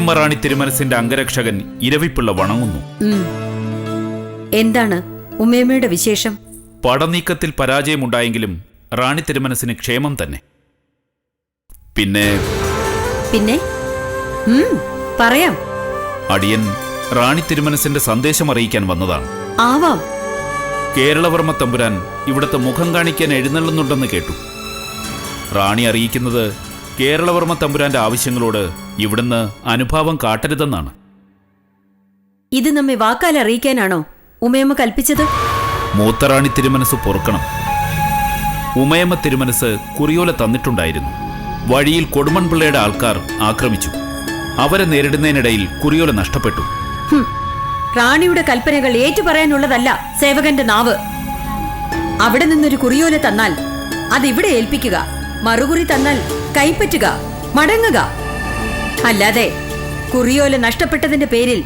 ഉമയമ്മ റാണി തിരുമനസിന്റെ അംഗരക്ഷകൻ ഇരവിപ്പിള്ള വണങ്ങുന്നു. എന്താണ് ഉമ്മയമ്മയുടെ വിശേഷം? പടനീക്കത്തിൽ പരാജയമുണ്ടായെങ്കിലും റാണി തിരുമനസിന് ക്ഷേമം തന്നെ. പിന്നെ പിന്നെ? പറയാം. അടിയൻ റാണി തിരുമനസിന്റെ സന്ദേശം അറിയിക്കാൻ വന്നതാണ്. ആവാം. കേരളവർമ്മ തമ്പുരാൻ ഇവിടുത്തെ മുഖം കാണിക്കാൻ എഴുന്നള്ളുന്നുണ്ടെന്ന് കേട്ടു. റാണി അറിയിക്കുന്നത് കേരളവർമ്മ തമ്പുരാന്റെ ആവശ്യങ്ങളോട് ഇവിടുന്ന് അനുഭാവം കാട്ടരുതെന്നാണ്. ഇത് നമ്മെ വാക്കാൽ അറിയിക്കാനാണോ ഉമയമ്മ കൽപ്പിച്ചത്? മൂത്തറാണി തിരുമനസ് പൊറുക്കണം. ഉമയമ്മ തിരുമനസ് കുറിയോല തന്നിട്ടുണ്ടായിരുന്നു. വഴിയിൽ കൊടുമൺപിള്ളയുടെ ആൾക്കാർ ആക്രമിച്ചു. അവരെ നേരിടുന്നതിനിടയിൽ കുറിയോല നഷ്ടപ്പെട്ടു. റാണിയുടെ കൽപ്പനകൾ ഏറ്റുപറയാനുള്ളതല്ല സേവകന്റെ നാവ്. അവിടെ നിന്നൊരു കുറിയോല തന്നാൽ അതിവിടെ ഏൽപ്പിക്കുക. മറുകുറി തന്നാൽ കൈപ്പറ്റുക മടങ്ങുക. അല്ലാതെ കുറിയോല നഷ്ടപ്പെട്ടതിന്റെ പേരിൽ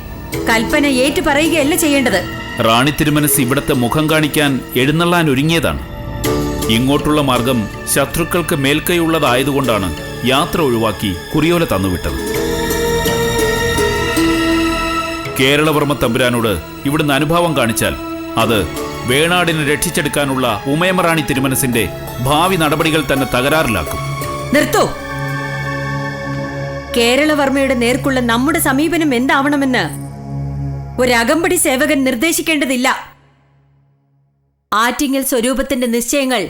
കൽപ്പന ഏറ്റു പറയുകയല്ല ചെയ്യേണ്ടത്. റാണി തിരുമനസ് ഇവിടത്തെ മുഖം കാണിക്കാൻ എഴുന്നള്ളാൻ ഒരുങ്ങിയതാണ്. ഇങ്ങോട്ടുള്ള മാർഗം ശത്രുക്കൾക്ക് മേൽക്കൈയുള്ളതായതുകൊണ്ടാണ് യാത്ര ഒഴിവാക്കി കുറിയോല തന്നുവിട്ടത്. കേരളവർമ്മ തമ്പുരാനോട് ഇവിടുന്ന് അനുഭാവം കാണിച്ചാൽ അത് വേണാടിനെ രക്ഷിച്ചെടുക്കാനുള്ള ഉമയമറാണി തിരുമനസിന്റെ ഭാവി നടപടികൾ തന്നെ തകരാറിലാക്കും. നിർത്തോ. കേരളവർമ്മയുടെ നേർക്കുള്ള നമ്മുടെ സമീപനം എന്താവണമെന്ന് ഒരകമ്പടി സേവകൻ നിർദ്ദേശിക്കേണ്ടതില്ല. ആറ്റിങ്ങൽ സ്വരൂപത്തിന്റെ നിശ്ചയങ്ങൾ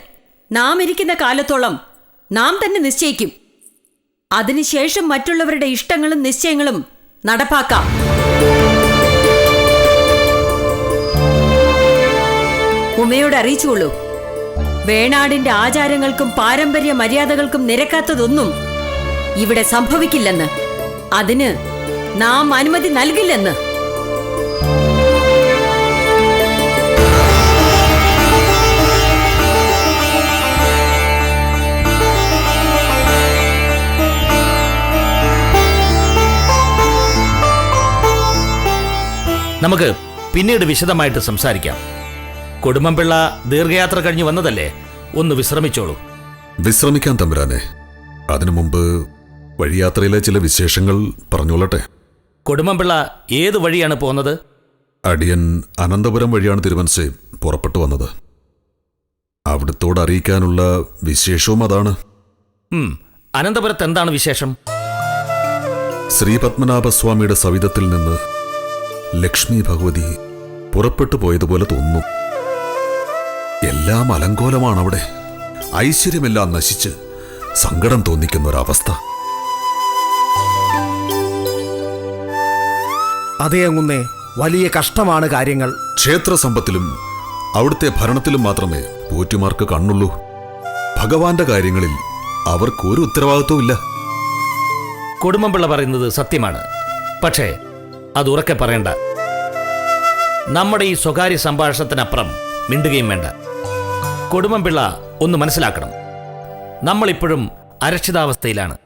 നാം ഇരിക്കുന്ന കാലത്തോളം നാം തന്നെ നിശ്ചയിക്കും. അതിനുശേഷം മറ്റുള്ളവരുടെ ഇഷ്ടങ്ങളും നിശ്ചയങ്ങളും നടപ്പാക്കാം. ഉമയോട് അറിയിച്ചുകൊള്ളൂ. വേണാടിന്റെ ആചാരങ്ങൾക്കും പാരമ്പര്യ മര്യാദകൾക്കും നിരക്കാത്തതൊന്നും ഇവിടെ സംഭവിക്കില്ലെന്ന്. അതിന് നാം അനുമതി നൽകില്ലെന്ന്. നമുക്ക് പിന്നീട് വിശദമായിട്ട് സംസാരിക്കാം. കുടുംബം പിള്ള ദീർഘയാത്ര കഴിഞ്ഞ് വന്നതല്ലേ? ഒന്ന് വിശ്രമിച്ചോളൂ. വിശ്രമിക്കാൻ തമ്പുരാനെ. അതിനു മുമ്പ് വഴിയാത്രയിലെ ചില വിശേഷങ്ങൾ പറഞ്ഞോളട്ടെ കുടുംബംപിള്ള ഏത് വഴിയാണ് പോകുന്നത്? അടിയൻ അനന്തപുരം വഴിയാണ് തിരുവനന്തപുരം പുറപ്പെട്ടു വന്നത്. അവിടുത്തോട് അറിയിക്കാനുള്ള വിശേഷവും അതാണ്. അനന്തപുരത്ത് എന്താണ് വിശേഷം? ശ്രീപത്മനാഭസ്വാമിയുടെ സവിധത്തിൽ നിന്ന് ലക്ഷ്മി ഭഗവതി പുറപ്പെട്ടു പോയതുപോലെ തോന്നുന്നു. എല്ലാം അലങ്കോലമാണ് അവിടെ ഐശ്വര്യമെല്ലാം നശിച്ച് സങ്കടം തോന്നിക്കുന്ന ഒരവസ്ഥ അതേ അങ്ങുന്നേ വലിയ കഷ്ടമാണ് കാര്യങ്ങൾ. ക്ഷേത്ര സമ്പത്തിലും അവിടുത്തെ ഭരണത്തിലും മാത്രമേ പോറ്റുമാർക്ക് കണ്ണുള്ളൂ. ഭഗവാന്റെ കാര്യങ്ങളിൽ അവർക്കൊരു ഉത്തരവാദിത്വം ഇല്ല. കുടുംബംപിള്ള പറയുന്നത് സത്യമാണ്. പക്ഷേ അത് ഉറക്കെ പറയണ്ട. നമ്മുടെ ഈ സ്വകാര്യ സംഭാഷണത്തിനപ്പുറം മിണ്ടുകയും വേണ്ട. കുടുംബംപിള്ള ഒന്ന് മനസ്സിലാക്കണം. നമ്മളിപ്പോഴും അരക്ഷിതാവസ്ഥയിലാണ്.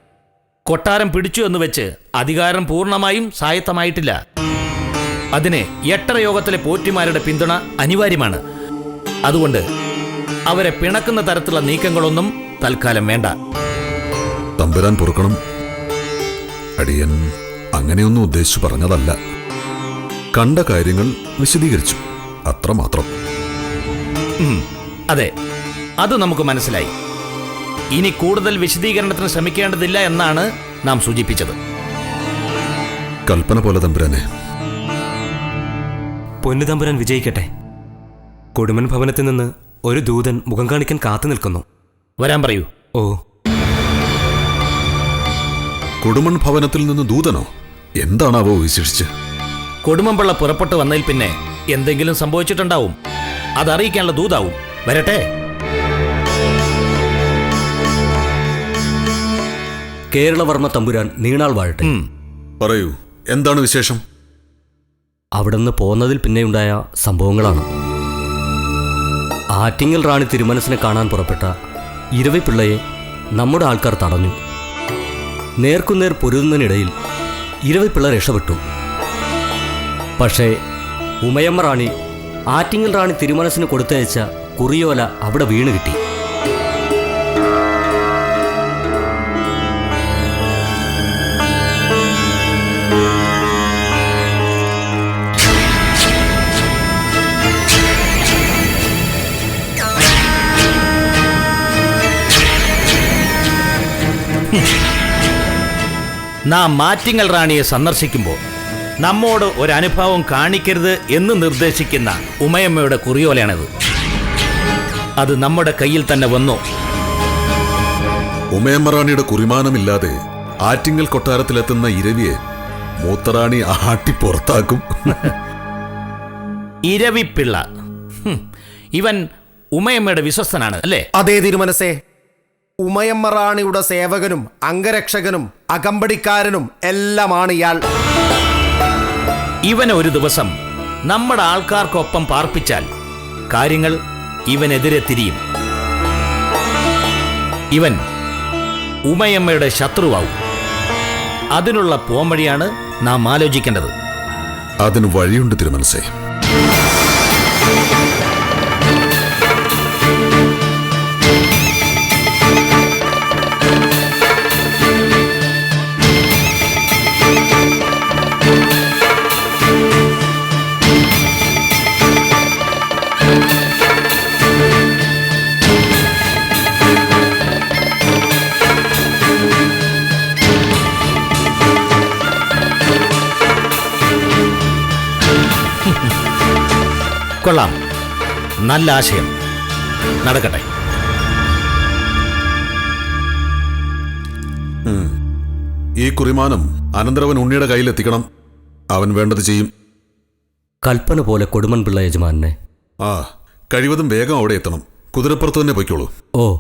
കൊട്ടാരം പിടിച്ചു എന്ന് വെച്ച് അധികാരം പൂർണമായും സായത്തമായിട്ടില്ല. അതിന് എട്ടര യോഗത്തിലെ പോറ്റിമാരുടെ പിന്തുണ അനിവാര്യമാണ്. അതുകൊണ്ട് അവരെ പിണക്കുന്ന തരത്തിലുള്ള നീക്കങ്ങളൊന്നും തൽക്കാലം വേണ്ട. തമ്പുരാൻ പൊറുക്കണം. അടിയൻ അങ്ങനെയൊന്നും ഉദ്ദേശിച്ചു പറഞ്ഞതല്ല. കണ്ട കാര്യങ്ങൾ വിശദീകരിച്ചു. അത്രമാത്രം. അതെ അത് നമുക്ക് മനസ്സിലായി. ഇനി കൂടുതൽ വിശദീകരണത്തിന് ശ്രമിക്കേണ്ടതില്ല എന്നാണ് നാം സൂചിപ്പിച്ചത്. കൽപ്പന പോലെ തമ്പുരാനെ. പൊന്നുതമ്പുരാൻ വിജയിക്കട്ടെ. കൊടുമൻ ഭവനത്തിൽ നിന്ന് ഒരു ദൂതൻ മുഖം കാണിക്കാൻ കാത്തു നിൽക്കുന്നു. വരാൻ പറയൂ. ഓ. കൊടുമൺ ഭവനത്തിൽ നിന്ന് ദൂതനോ? എന്താണാവോ വിശേഷിച്ച്? കൊടുമമ്പള്ള പുറപ്പെട്ടു വന്നതിൽ പിന്നെ എന്തെങ്കിലും സംഭവിച്ചിട്ടുണ്ടാവും. അതറിയിക്കാനുള്ള ദൂതാവും. വരട്ടെ. കേരളവർമ്മ തമ്പുരാൻ നീണാൾ വാഴട്ടെ. പറയൂ എന്താണ് വിശേഷം? അവിടുന്ന് പോന്നതിൽ പിന്നെയുണ്ടായ സംഭവങ്ങളാണ്. ആറ്റിങ്ങൽ റാണി തിരുമനസിനെ കാണാൻ പുറപ്പെട്ട ഇരവിപ്പിള്ളയെ നമ്മുടെ ആൾക്കാർ തടഞ്ഞു. നേർക്കുനേർ പൊരുതുന്നതിനിടയിൽ ഇരവിപ്പിള്ള രക്ഷപ്പെട്ടു. പക്ഷേ ഉമയമ്മ റാണി ആറ്റിങ്ങൽ റാണി തിരുമനസിന് കൊടുത്തയച്ച കുറിയോല അവിടെ വീണ് കിട്ടി നാം മാറ്റിങ്ങൽ റാണിയെ സന്ദർശിക്കുമ്പോൾ നമ്മോട് ഒരു അനുഭവം കാണിക്കരുത് എന്ന് നിർദ്ദേശിക്കുന്ന ഉമയമ്മയുടെ കുറിയോലയാണിത്. അത് നമ്മുടെ കയ്യിൽ തന്നെ വന്നു. ഉമയമ്മ റാണിയുടെ കുറിമാനമില്ലാതെ ആറ്റിങ്ങൽ കൊട്ടാരത്തിലെത്തുന്ന ഇരവിയെ മൂത്തറാണി ആട്ടി പുറത്താക്കും. ഇരവിപ്പിള്ള. ഇവൻ ഉമയമ്മയുടെ വിശ്വസ്തനാണ് അല്ലേ? അതേ തിരുമനസേ. ഉമയമ്മറാണിയുടെ സേവകനും അംഗരക്ഷകനും അകമ്പടിക്കാരനും എല്ലാമാണ് ഇയാൾ. ഇവനെ ഒരു ദിവസം നമ്മുടെ ആൾക്കാർക്കൊപ്പം പാർപ്പിച്ചാൽ കാര്യങ്ങൾ ഇവനെതിരെ തിരിയും. ഇവൻ ഉമയമ്മയുടെ ശത്രുവാവും. അതിനുള്ള പോംവഴിയാണ് നാം ആലോചിക്കേണ്ടത്. അതിന് വഴിയുണ്ട് തിരുമനസേ കൊള്ളാം. നല്ല ആശയം. നടക്കട്ടെ. ഈ കുറിമാനം അനന്തരവൻ ഉണ്ണിയുടെ കയ്യിലെത്തിക്കണം. അവൻ വേണ്ടത് ചെയ്യും. കൽപ്പന പോലെ കൊടുമൻ പിള്ള യജമാനെ ആ കഴിവതും വേഗം അവിടെ എത്തണം. കുതിരപ്പുറത്ത് തന്നെ പൊയ്ക്കോളൂ. ഓ.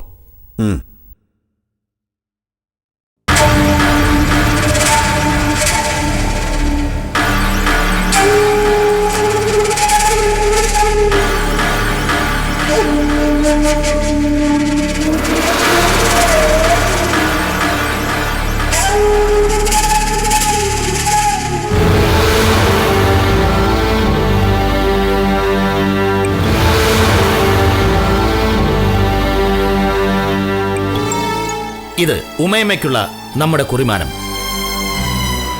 ഇത് ഉമയമ്മയ്ക്കുള്ള നമ്മുടെ കുറിമാനം.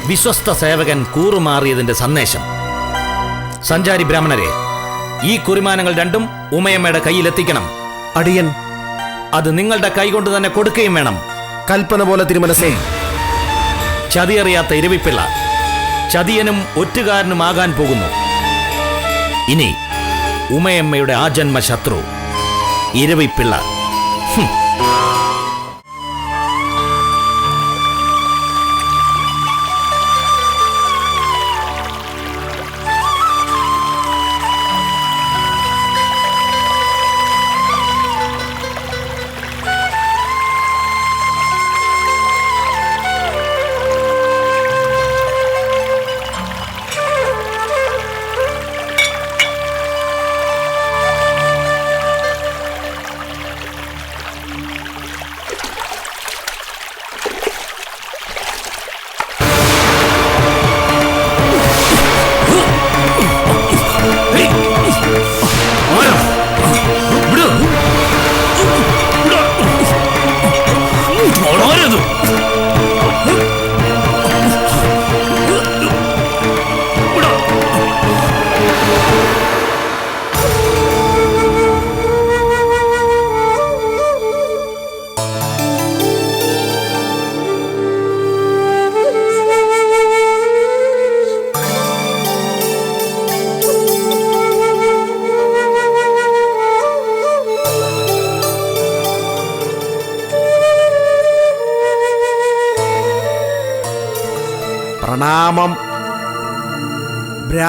വിശ്വസ്ത സേവകൻ കൂറുമാറിയതിന്റെ സന്ദേശം. സഞ്ചാരി ബ്രാഹ്മണരെ ഈ കുറിമാനങ്ങൾ രണ്ടും ഉമയമ്മയുടെ കയ്യിലെത്തിക്കണം. അടിയൻ. അത് നിങ്ങളുടെ കൈകൊണ്ട് തന്നെ കൊടുക്കുകയും വേണം. കൽപ്പന പോലെ തിരുമനസേ. ചതിയറിയാത്ത ഇരവിപ്പിള്ള ചതിയനും ഒറ്റുകാരനുമാകാൻ പോകുന്നു. ഇനി ഉമയമ്മയുടെ ആജന്മ ശത്രു ഇരവിപ്പിള്ള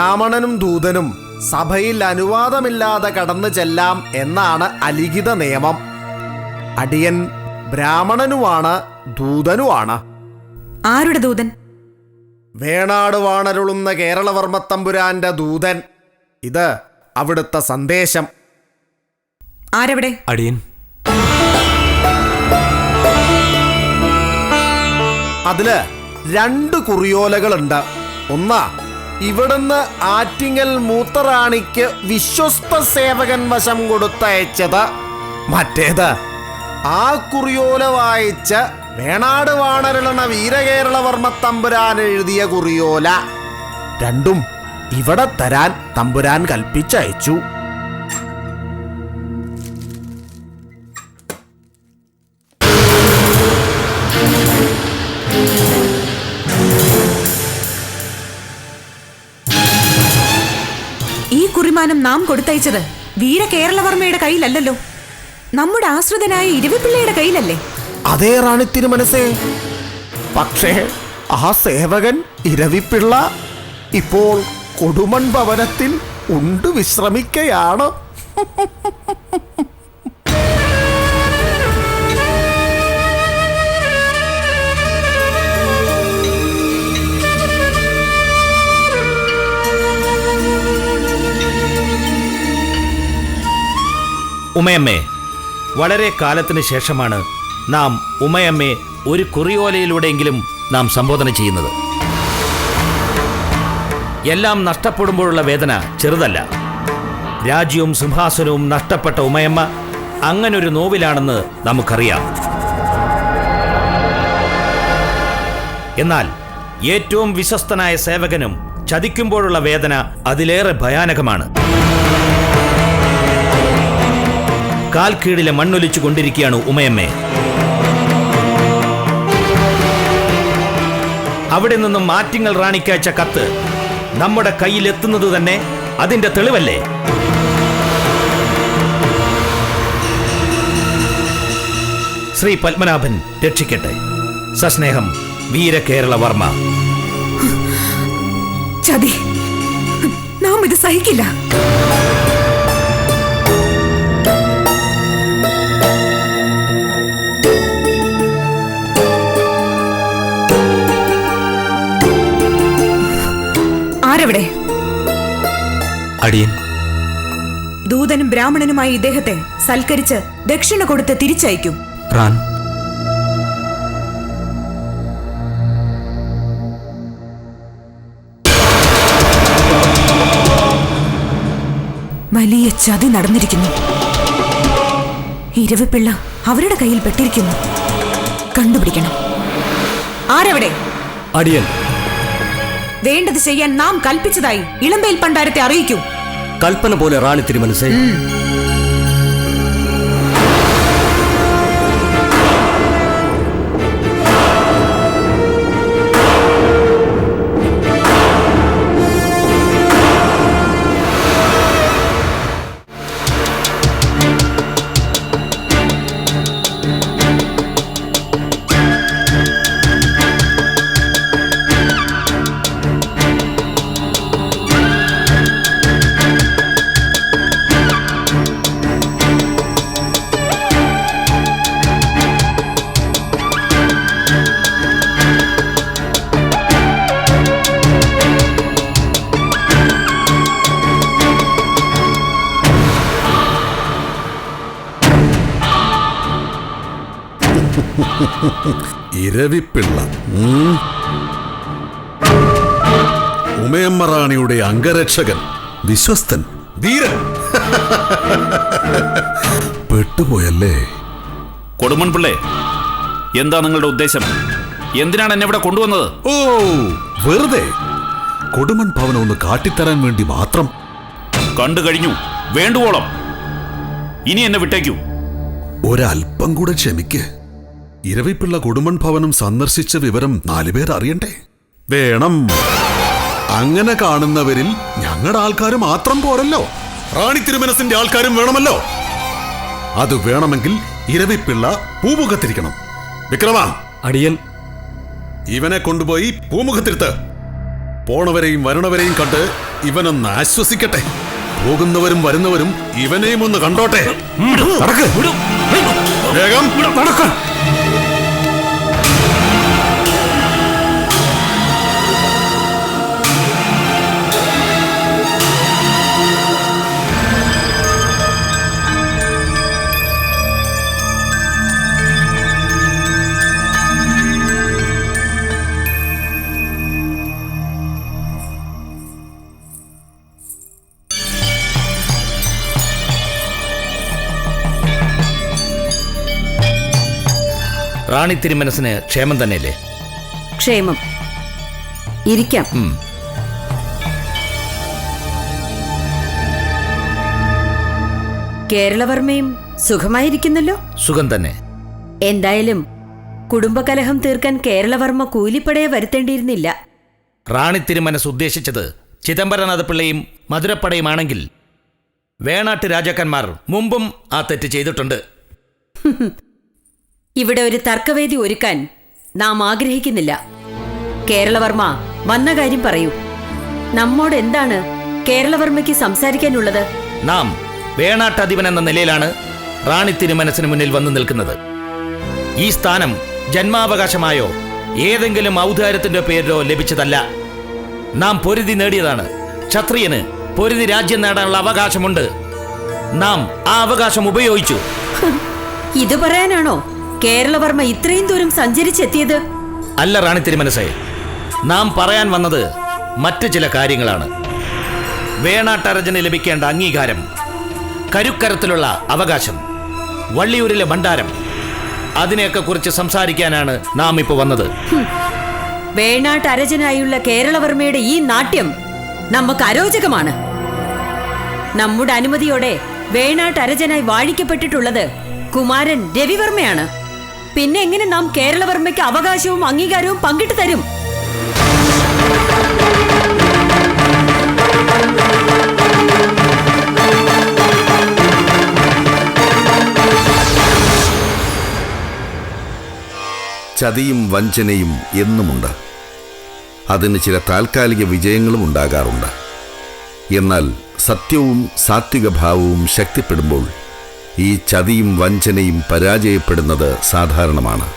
ബ്രാഹ്മണനും ദൂതനും സഭയിൽ അനുവാദമില്ലാതെ കടന്നു ചെല്ലാം എന്നാണ് അലിഖിത നിയമം. അടിയൻ ബ്രാഹ്മണനുമാണ് ദൂതനുമാണ്. ആരുടെ ദൂതൻ? വേണാട് വാണരുളുന്ന കേരളവർമ്മത്തമ്പുരാന്റെ ദൂതൻ. ഇത് അവിടുത്തെ സന്ദേശം. ആരവിടെ? അടിയൻ. അതിൽ രണ്ട് കുറിയോലകളുണ്ട്. ഒന്ന് ഇവിടുന്ന് ആറ്റിങ്ങൽ മൂത്തറാണിക്ക് വിശ്വസ്ത സേവകൻ വശം കൊടുത്തയച്ചത് മറ്റേത് ആ കുറിയോല വായിച്ച് വേണാട് വാണരളണ വീരകേരളവർമ്മ തമ്പുരാൻ എഴുതിയ കുറിയോല. രണ്ടും ഇവിടെ തരാൻ തമ്പുരാൻ കൽപ്പിച്ചയച്ചു. യജമാനം നാം കൊടുത്തയച്ചത് വീര കേരളവർമ്മയുടെ കയ്യിലല്ലല്ലോ. നമ്മുടെ ആശ്രിതനായ ഇരുവിപ്പിള്ളയുടെ കയ്യിലല്ലേ? അതേ റാണി തിരുമനസേ പക്ഷേ ആ സേവകൻ ഇരവിപ്പിള്ള ഇപ്പോൾ കൊടുമൺ ഭവനത്തിൽ ഉണ്ട് വിശ്രമിക്കയാണ്. ഉമയമ്മേ വളരെ കാലത്തിന് ശേഷമാണ് നാം ഉമയമ്മയെ ഒരു കുറിയോലയിലൂടെയെങ്കിലും നാം സംബോധന ചെയ്യുന്നത്. എല്ലാം നഷ്ടപ്പെടുമ്പോഴുള്ള വേദന ചെറുതല്ല. രാജ്യവും സിംഹാസനവും നഷ്ടപ്പെട്ട ഉമയമ്മ അങ്ങനൊരു നോവിലാണെന്ന് നമുക്കറിയാം. എന്നാൽ ഏറ്റവും വിശ്വസ്തനായ സേവകനും ചതിക്കുമ്പോഴുള്ള വേദന അതിലേറെ ഭയാനകമാണ്. കാൽ കീഴിലെ മണ്ണൊലിച്ചു കൊണ്ടിരിക്കുകയാണ് ഉമയമ്മേ. അവിടെ നിന്നും മാറ്റിങ്ങൾ റാണിക്കയച്ച കത്ത് നമ്മുടെ കയ്യിലെത്തുന്നത് തന്നെ അതിന്റെ തെളിവല്ലേ? ശ്രീ പത്മനാഭൻ രക്ഷിക്കട്ടെ. സസ്നേഹം വീരകേരളവർമ്മ. ചതി നാം ഇത് സഹിക്കില്ല. അടിയൻ. ദൂതനും ബ്രാഹ്മണനുമായി ഇദ്ദേഹത്തെ സൽക്കരിച്ച് ദക്ഷിണ കൊടുത്ത് തിരിച്ചയക്കും. റാൻ. വലിയ ചതി നടന്നിരിക്കുന്നു. ഇരവിപ്പിള്ള അവരുടെ കയ്യിൽ പെട്ടിരിക്കുന്നു. കണ്ടുപിടിക്കണം. ആരവിടെ? അടിയൻ. വേണ്ടത് ചെയ്യാൻ നാം കൽപ്പിച്ചതായി ഇളമ്പേൽ പണ്ടാരത്തെ അറിയിക്കൂ. കൽപ്പന പോലെ റാണി തിരുമനസേ. ഇരവിപ്പിള്ള. ഉമയമ്മ റാണിയുടെ അംഗരക്ഷകൻ. വിശ്വസ്തൻ. ധീരൻ. പെട്ടുപോയല്ലേ? കൊടുമൺ പിള്ളേ എന്താ നിങ്ങളുടെ ഉദ്ദേശം? എന്തിനാണ് എന്നെ ഇവിടെ കൊണ്ടുവന്നത്? ഓ വെറുതെ. കൊടുമൺ ഭവനം ഒന്ന് കാട്ടിത്തരാൻ വേണ്ടി മാത്രം. കണ്ടു കഴിഞ്ഞു. വേണ്ടുവോളം. ഇനി എന്നെ വിട്ടേക്കൂ. ഒരൽപ്പം കൂടെ ക്ഷമിക്ക്. ഇരവിപ്പിള്ള കുടുംബൻ ഭവനം സന്ദർശിച്ച വിവരം നാലുപേർ അറിയണ്ടേ? വേണം. അങ്ങനെ കാണുന്നവരിൽ ഞങ്ങളുടെ ആൾക്കാർ മാത്രം പോരല്ലോ. റാണി തിരുമനസിന്റെ ആൾക്കാരും വേണമല്ലോ. അത് വേണമെങ്കിൽ ഇരവിപ്പിള്ള പൂമുഖത്തിരിക്കണം. വിക്രമ. അടിയൻ. ഇവനെ കൊണ്ടുപോയി പൂമുഖത്തിരുത്ത്. പോണവരെയും വരണവരെയും കണ്ട് ഇവനൊന്ന് ആശ്വസിക്കട്ടെ. പോകുന്നവരും വരുന്നവരും ഇവനെയും ഒന്ന് കണ്ടോട്ടെ. വേഗം. നടക്ക. റാണി തിരുമനസിന് ക്ഷേമം തന്നെയല്ലേ? ക്ഷേമം. ഇരിക്കാം. കേരളവർമ്മയും സുഖമായിരിക്കുന്നല്ലോ? സുഖം തന്നെ. എന്തായാലും കുടുംബകലഹം തീർക്കാൻ കേരളവർമ്മ കൂലിപ്പടയെ വരുത്തേണ്ടിയിരുന്നില്ല. റാണി തിരുമനസ് ഉദ്ദേശിച്ചത് ചിദംബരനാഥ പിള്ളയും മധുരപ്പടയുമാണെങ്കിൽ വേണാട്ട് രാജാക്കന്മാർ മുമ്പും ആ തെറ്റ് ചെയ്തിട്ടുണ്ട്. ഇവിടെ ഒരു തർക്കവേദി ഒരുക്കാൻ നാം ആഗ്രഹിക്കുന്നില്ല. കേരളവർമ്മ വന്ന കാര്യം പറയൂ. നമ്മോട് എന്താണ് കേരളവർമ്മയ്ക്ക് സംസാരിക്കാനുള്ളത്? നാം വേണാട്ടധിപൻ എന്ന നിലയിലാണ് റാണി തിരുമനസിന് മുന്നിൽ വന്നു നിൽക്കുന്നത്. ഈ സ്ഥാനം ജന്മാവകാശമായോ ഏതെങ്കിലും ഔദാര്യത്തിന്റെ പേരിലോ ലഭിച്ചതല്ല. നാം പൊരുതി നേടിയതാണ്. ക്ഷത്രിയന് പൊരുതി രാജ്യം നേടാനുള്ള അവകാശമുണ്ട്. നാം ആ അവകാശം ഉപയോഗിച്ചു. ഇത് പറയാനാണോ? കേരളവർമ്മ ഇത്രയും ദൂരം സഞ്ചരിച്ചെത്തിയത്? അല്ല റാണി തിരുമനസേ നാം പറയാൻ വന്നത് മറ്റു ചില കാര്യങ്ങളാണ്. വേണാട്ടരജന് ലഭിക്കേണ്ട അംഗീകാരം കരുക്കരത്തിലുള്ള അവകാശം വള്ളിയൂരിലെ ഭണ്ഡാരം അതിനെയൊക്കെ കുറിച്ച് സംസാരിക്കാനാണ് നാം ഇപ്പോൾ വന്നത്. വേണാട്ടരജനായുള്ള കേരളവർമ്മയുടെ ഈ നാട്യം നമുക്ക് അരോചകമാണ്. നമ്മുടെ അനുമതിയോടെ വേണാട്ടരജനായി വാഴിക്കപ്പെട്ടിട്ടുള്ളത് കുമാരൻ രവിവർമ്മയാണ്. പിന്നെ എങ്ങനെ നാം കേരളവർമ്മയ്ക്ക് അവകാശവും അംഗീകാരവും പങ്കിട്ട് തരും? ചതിയും വഞ്ചനയും എന്നുമുണ്ട്. അതിന് ചില താൽക്കാലിക വിജയങ്ങളും ഉണ്ടാകാറുണ്ട്. എന്നാൽ സത്യവും സാത്വിക ഭാവവും ശക്തിപ്പെടുമ്പോൾ ഈ ചതിയും വഞ്ചനയും പരാജയപ്പെടുന്നത് സാധാരണമാണ്.